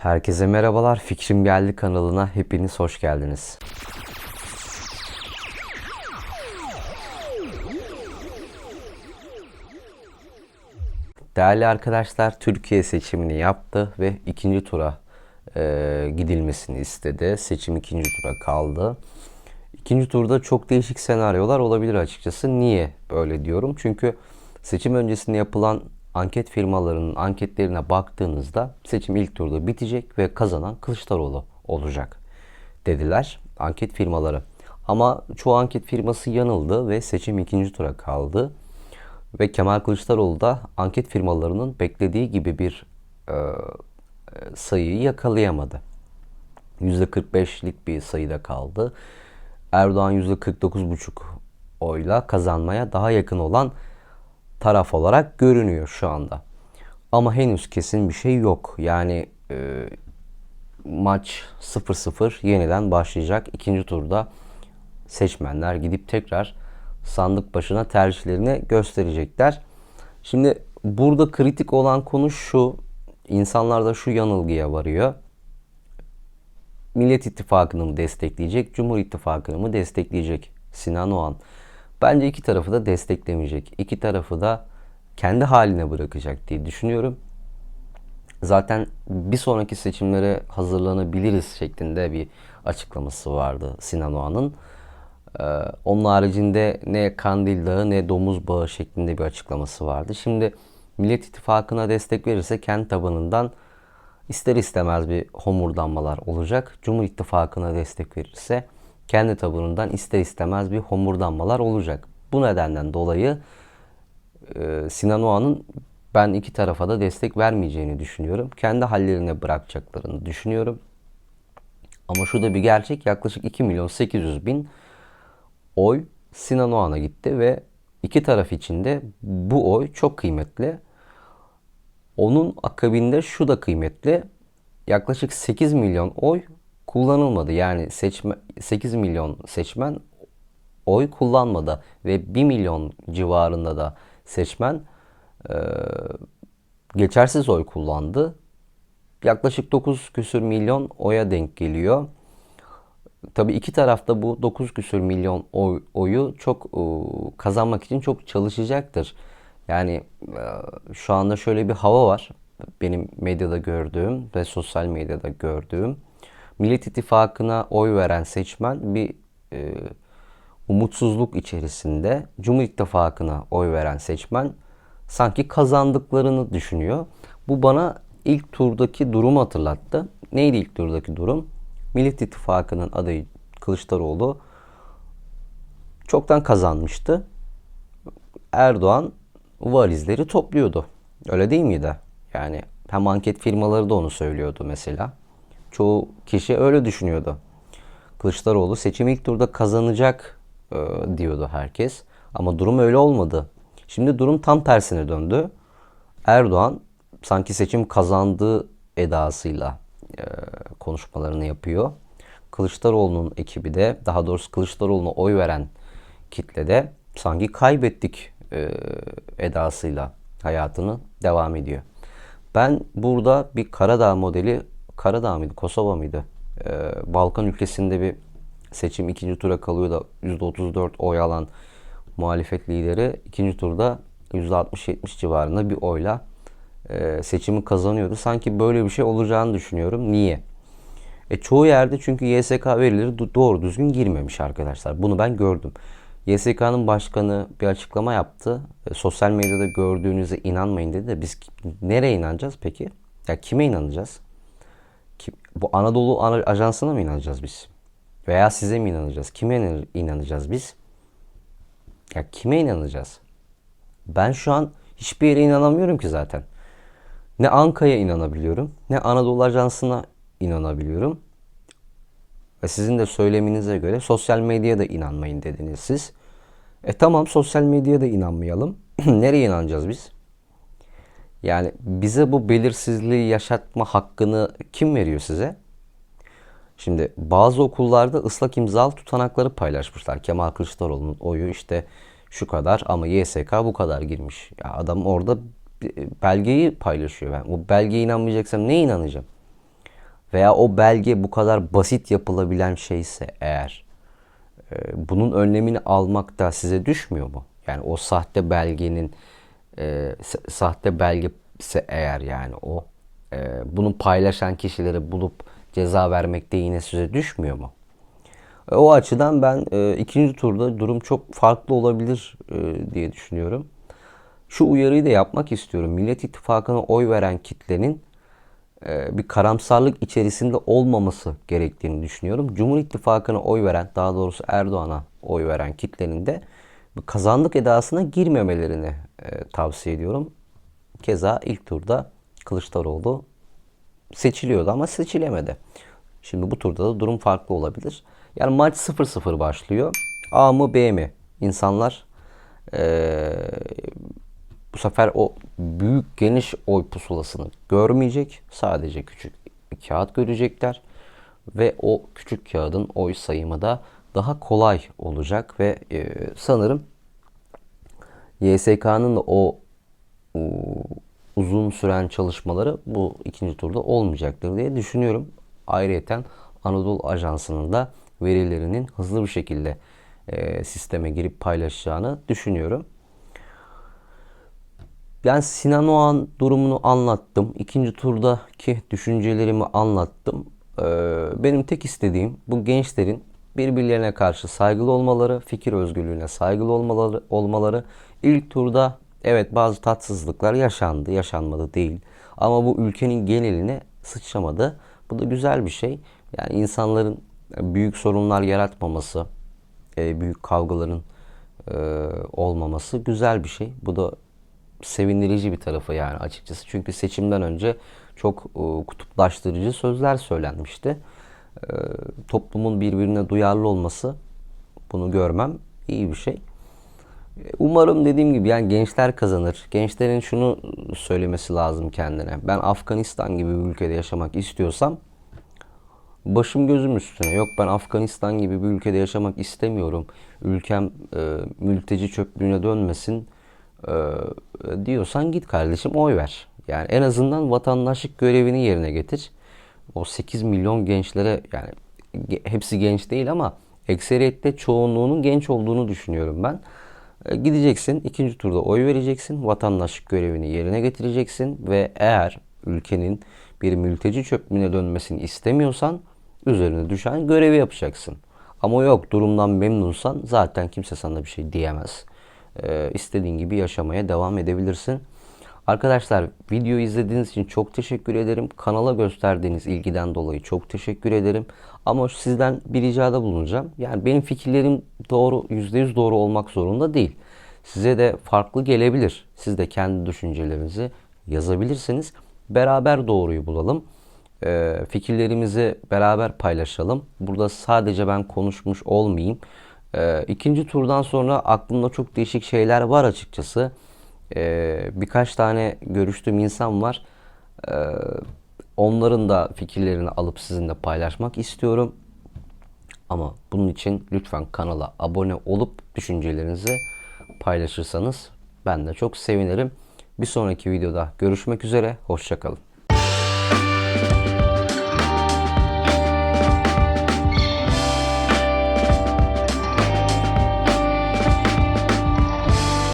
Herkese merhabalar. Fikrim Geldi kanalına hepiniz hoş geldiniz. Değerli arkadaşlar Türkiye seçimini yaptı ve ikinci tura e, gidilmesini istedi. Seçim ikinci tura kaldı. İkinci turda çok değişik senaryolar olabilir açıkçası. Niye böyle diyorum? Çünkü seçim öncesinde yapılan anket firmalarının anketlerine baktığınızda seçim ilk turda bitecek ve kazanan Kılıçdaroğlu olacak dediler anket firmaları. Ama çoğu anket firması yanıldı ve seçim ikinci tura kaldı. Ve Kemal Kılıçdaroğlu da anket firmalarının beklediği gibi bir e, sayıyı yakalayamadı. %45'lik bir sayıda kaldı. Erdoğan %49,5 oyla kazanmaya daha yakın olan taraf olarak görünüyor şu anda. Ama henüz kesin bir şey yok. Yani e, maç 0-0 yeniden başlayacak. İkinci turda seçmenler gidip tekrar sandık başına tercihlerini gösterecekler. Şimdi burada kritik olan konu şu. İnsanlar da şu yanılgıya varıyor. Millet İttifakı'nı mı destekleyecek, Cumhur İttifakı'nı mı destekleyecek Sinan Oğan? Bence iki tarafı da desteklemeyecek. İki tarafı da kendi haline bırakacak diye düşünüyorum. Zaten bir sonraki seçimlere hazırlanabiliriz şeklinde bir açıklaması vardı Sinan Oğan'ın. Ee, onun haricinde ne Kandil Dağı ne Domuz Bağı şeklinde bir açıklaması vardı. Şimdi Millet İttifakı'na destek verirse kendi tabanından ister istemez bir homurdanmalar olacak. Cumhur İttifakı'na destek verirse kendi tabanından ister istemez bir homurdanmalar olacak. Bu nedenden dolayı e, Sinan Oğan'ın ben iki tarafa da destek vermeyeceğini düşünüyorum. Kendi hallerine bırakacaklarını düşünüyorum. Ama şu da bir gerçek yaklaşık 2 milyon 800 bin oy Sinan Oğan'a gitti ve iki taraf içinde bu oy çok kıymetli. Onun akabinde şu da kıymetli. Yaklaşık 8 milyon oy kullanılmadı. Yani seçme, 8 milyon seçmen oy kullanmadı ve 1 milyon civarında da seçmen e, geçersiz oy kullandı. Yaklaşık 9 küsür milyon oya denk geliyor. Tabii iki tarafta bu 9 küsür milyon oy, oyu çok e, kazanmak için çok çalışacaktır. Yani e, şu anda şöyle bir hava var. Benim medyada gördüğüm ve sosyal medyada gördüğüm. Millet İttifakı'na oy veren seçmen bir e, umutsuzluk içerisinde. Cumhur İttifakı'na oy veren seçmen sanki kazandıklarını düşünüyor. Bu bana ilk turdaki durumu hatırlattı. Neydi ilk turdaki durum? Millet İttifakı'nın adayı Kılıçdaroğlu çoktan kazanmıştı. Erdoğan valizleri topluyordu. Öyle değil miydi? Yani hem anket firmaları da onu söylüyordu mesela. Çoğu kişi öyle düşünüyordu. Kılıçdaroğlu seçim ilk turda kazanacak e, diyordu herkes. Ama durum öyle olmadı. Şimdi durum tam tersine döndü. Erdoğan sanki seçim kazandığı edasıyla e, konuşmalarını yapıyor. Kılıçdaroğlu'nun ekibi de daha doğrusu Kılıçdaroğlu'na oy veren kitlede sanki kaybettik e, edasıyla hayatını devam ediyor. Ben burada bir Karadağ modeli, Karadağ mıydı, Kosova mıydı? E, Balkan ülkesinde bir seçim ikinci tura kalıyor da %34 oy alan muhalefet lideri ikinci turda %60-70 civarında bir oyla e, seçimi kazanıyordu. Sanki böyle bir şey olacağını düşünüyorum. Niye? E çoğu yerde çünkü YSK verileri doğru düzgün girmemiş arkadaşlar. Bunu ben gördüm. YSK'nın başkanı bir açıklama yaptı. E, sosyal medyada gördüğünüze inanmayın dedi de biz nereye inanacağız peki? Ya kime inanacağız? Kim, bu Anadolu Ajansı'na mı inanacağız biz? Veya size mi inanacağız? Kime inanacağız biz? Ya kime inanacağız? Ben şu an hiçbir yere inanamıyorum ki zaten. Ne Anka'ya inanabiliyorum, ne Anadolu Ajansı'na inanabiliyorum. Ve sizin de söyleminize göre sosyal medyaya da inanmayın dediniz siz. E tamam sosyal medyaya da inanmayalım. Nereye inanacağız biz? Yani bize bu belirsizliği yaşatma hakkını kim veriyor size? Şimdi bazı okullarda ıslak imzalı tutanakları paylaşmışlar. Kemal Kılıçdaroğlu'nun oyu işte şu kadar ama YSK bu kadar girmiş. Ya adam orada belgeyi paylaşıyor. Ben bu belgeye inanmayacaksam ne inanacağım? veya o belge bu kadar basit yapılabilen şeyse eğer e, bunun önlemini almak da size düşmüyor mu? Yani o sahte belgenin e, sahte belge ise eğer yani o e, bunu paylaşan kişileri bulup ceza vermek de yine size düşmüyor mu? E, O açıdan ben e, ikinci turda durum çok farklı olabilir e, diye düşünüyorum. Şu uyarıyı da yapmak istiyorum. Millet İttifakı'na oy veren kitlenin e, bir karamsarlık içerisinde olmaması gerektiğini düşünüyorum. Cumhur İttifakı'na oy veren, daha doğrusu Erdoğan'a oy veren kitlenin de kazandık edasına girmemelerini e, tavsiye ediyorum. Keza ilk turda Kılıçdaroğlu seçiliyordu ama seçilemedi. Şimdi bu turda da durum farklı olabilir. Yani maç 0-0 başlıyor. A mı B mi? İnsanlar eee, bu sefer o büyük geniş oy pusulasını görmeyecek. Sadece küçük bir kağıt görecekler. Ve o küçük kağıdın oy sayımı da daha kolay olacak ve eee, sanırım YSK'nın o uzun süren çalışmaları bu ikinci turda olmayacaktır diye düşünüyorum. Ayrıyeten Anadolu Ajansı'nın da verilerinin hızlı bir şekilde e, sisteme girip paylaşacağını düşünüyorum. Yani Sinan Oğan durumunu anlattım. İkinci turdaki düşüncelerimi anlattım. Ee, benim tek istediğim bu gençlerin birbirlerine karşı saygılı olmaları, fikir özgürlüğüne saygılı olmaları, olmaları. İlk turda evet bazı tatsızlıklar yaşandı, yaşanmadı değil. Ama bu ülkenin geneline sıçramadı. Bu da güzel bir şey. Yani insanların büyük sorunlar yaratmaması, e, büyük kavgaların e, olmaması güzel bir şey. Bu da sevindirici bir tarafı yani açıkçası. Çünkü seçimden önce çok e, kutuplaştırıcı sözler söylenmişti. E, toplumun birbirine duyarlı olması bunu görmem iyi bir şey. Umarım dediğim gibi yani gençler kazanır. Gençlerin şunu söylemesi lazım kendine. Ben Afganistan gibi bir ülkede yaşamak istiyorsam başım gözüm üstüne. Yok ben Afganistan gibi bir ülkede yaşamak istemiyorum. Ülkem e, mülteci çöplüğüne dönmesin e, diyorsan git kardeşim oy ver. Yani en azından vatandaşlık görevini yerine getir. O 8 milyon gençlere yani hepsi genç değil ama ekseriyette çoğunluğunun genç olduğunu düşünüyorum ben. E, Gideceksin ikinci turda oy vereceksin. Vatandaşlık görevini yerine getireceksin ve eğer ülkenin bir mülteci çöplüğüne dönmesini istemiyorsan üzerine düşen görevi yapacaksın. Ama yok durumdan memnunsan zaten kimse sana bir şey diyemez. E, istediğin gibi yaşamaya devam edebilirsin. Arkadaşlar videoyu izlediğiniz için çok teşekkür ederim. Kanala gösterdiğiniz ilgiden dolayı çok teşekkür ederim. Ama sizden bir ricada bulunacağım. Yani benim fikirlerim doğru, %100 doğru olmak zorunda değil. Size de farklı gelebilir. Siz de kendi düşüncelerinizi yazabilirsiniz. Beraber doğruyu bulalım. Ee, fikirlerimizi beraber paylaşalım. Burada sadece ben konuşmuş olmayayım. Ee, ikinci turdan sonra aklımda çok değişik şeyler var açıkçası. Ee, birkaç tane görüştüğüm insan var. Ee, onların da fikirlerini alıp sizinle paylaşmak istiyorum. Ama bunun için lütfen kanala abone olup düşüncelerinizi paylaşırsanız ben de çok sevinirim. Bir sonraki videoda görüşmek üzere. Hoşçakalın.